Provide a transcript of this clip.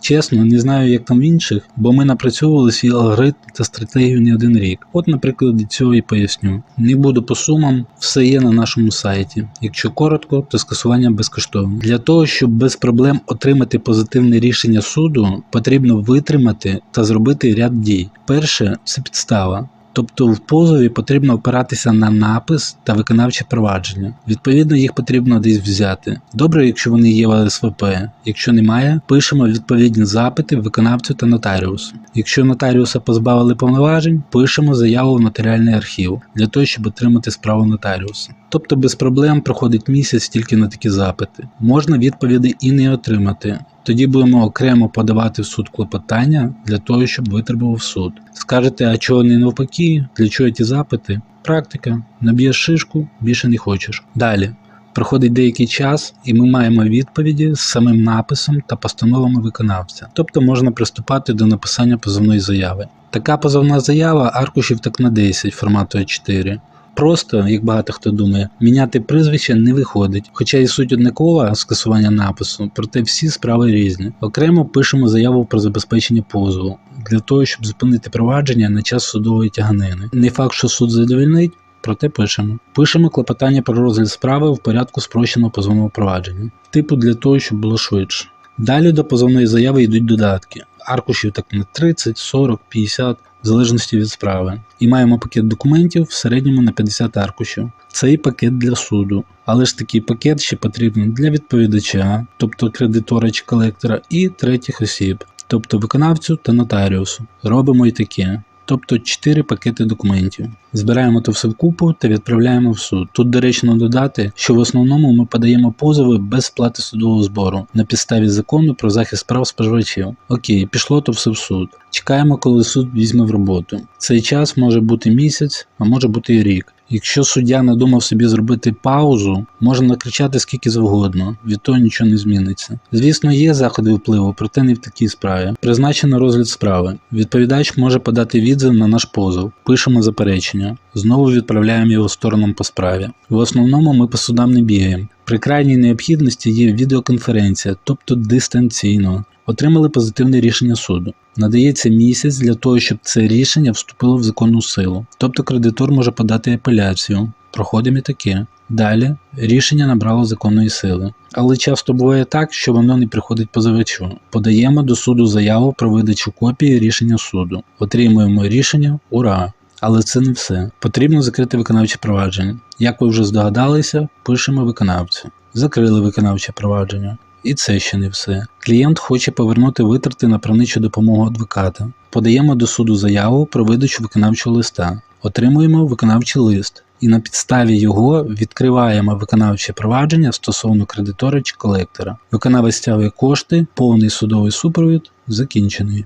Чесно, не знаю, як там в інших, бо ми напрацьовували свій алгоритм та стратегію не один рік. От, наприклад, цього і поясню. Не буду по сумам, все є на нашому сайті. Якщо коротко, то скасування безкоштовне. Для того, щоб без проблем отримати позитивне рішення суду, потрібно витримати та зробити ряд дій. Перше це підстава. Тобто в позові потрібно опиратися на напис та виконавче провадження. Відповідно, їх потрібно десь взяти. Добре, якщо вони є в ЛСВП. Якщо немає, пишемо відповідні запити виконавцю та нотаріусу. Якщо нотаріуса позбавили повноважень, пишемо заяву в нотаріальний архів для того, щоб отримати справу нотаріуса. Тобто без проблем проходить місяць тільки на такі запити. Можна відповіді і не отримати. Тоді будемо окремо подавати в суд клопотання для того, щоб витребував суд. Скажете, а чого не навпаки? Для чого ті запити? Практика. Наб'єш шишку, більше не хочеш. Далі. Проходить деякий час, і ми маємо відповіді з самим написом та постановами виконавця. Тобто можна приступати до написання позовної заяви. Така позовна заява аркушів так на 10 формату А4. Просто, як багато хто думає, міняти прізвище не виходить, хоча і суть однакова скасування напису, проте всі справи різні. Окремо пишемо заяву про забезпечення позову для того, щоб зупинити провадження на час судової тяганини. Не факт, що суд задовільнить. Проте пишемо. Пишемо клопотання про розгляд справи в порядку спрощеного позовного провадження, типу для того, щоб було швидше. Далі до позовної заяви йдуть додатки. Аркушів так на 30, 40, 50, в залежності від справи. І маємо пакет документів в середньому на 50 аркушів. Це і пакет для суду. Але ж такий пакет ще потрібен для відповідача, тобто кредитора чи колектора, і третіх осіб, тобто виконавцю та нотаріусу. Робимо і таке. Тобто 4 пакети документів. Збираємо то все вкупу та відправляємо в суд. Тут доречно додати, що в основному ми подаємо позови без сплати судового збору на підставі закону про захист прав споживачів. Окей, пішло то все в суд. Чекаємо, коли суд візьме в роботу. Цей час може бути місяць, а може бути і рік. Якщо суддя надумав собі зробити паузу, можна накричати скільки завгодно, від того нічого не зміниться. Звісно, є заходи впливу, проте не в такій справі. Призначено розгляд справи. Відповідач може подати відзив на наш позов. Пишемо заперечення. Знову відправляємо його сторонам по справі. В основному ми по судам не бігаємо. При крайній необхідності є відеоконференція, тобто дистанційно. Отримали позитивне рішення суду. Надається місяць для того, щоб це рішення вступило в законну силу. Тобто кредитор може подати апеляцію. Проходимо і таке. Далі рішення набрало законної сили. Але часто буває так, що воно не приходить позивачу. Подаємо до суду заяву про видачу копії рішення суду. Отримуємо рішення, ура! Але це не все. Потрібно закрити виконавче провадження. Як ви вже здогадалися, пишемо виконавцю. Закрили виконавче провадження. І це ще не все. Клієнт хоче повернути витрати на правничу допомогу адвоката. Подаємо до суду заяву про видачу виконавчого листа. Отримуємо виконавчий лист. І на підставі його відкриваємо виконавче провадження стосовно кредитора чи колектора. Виконавець стягує кошти, повний судовий супровід закінчений.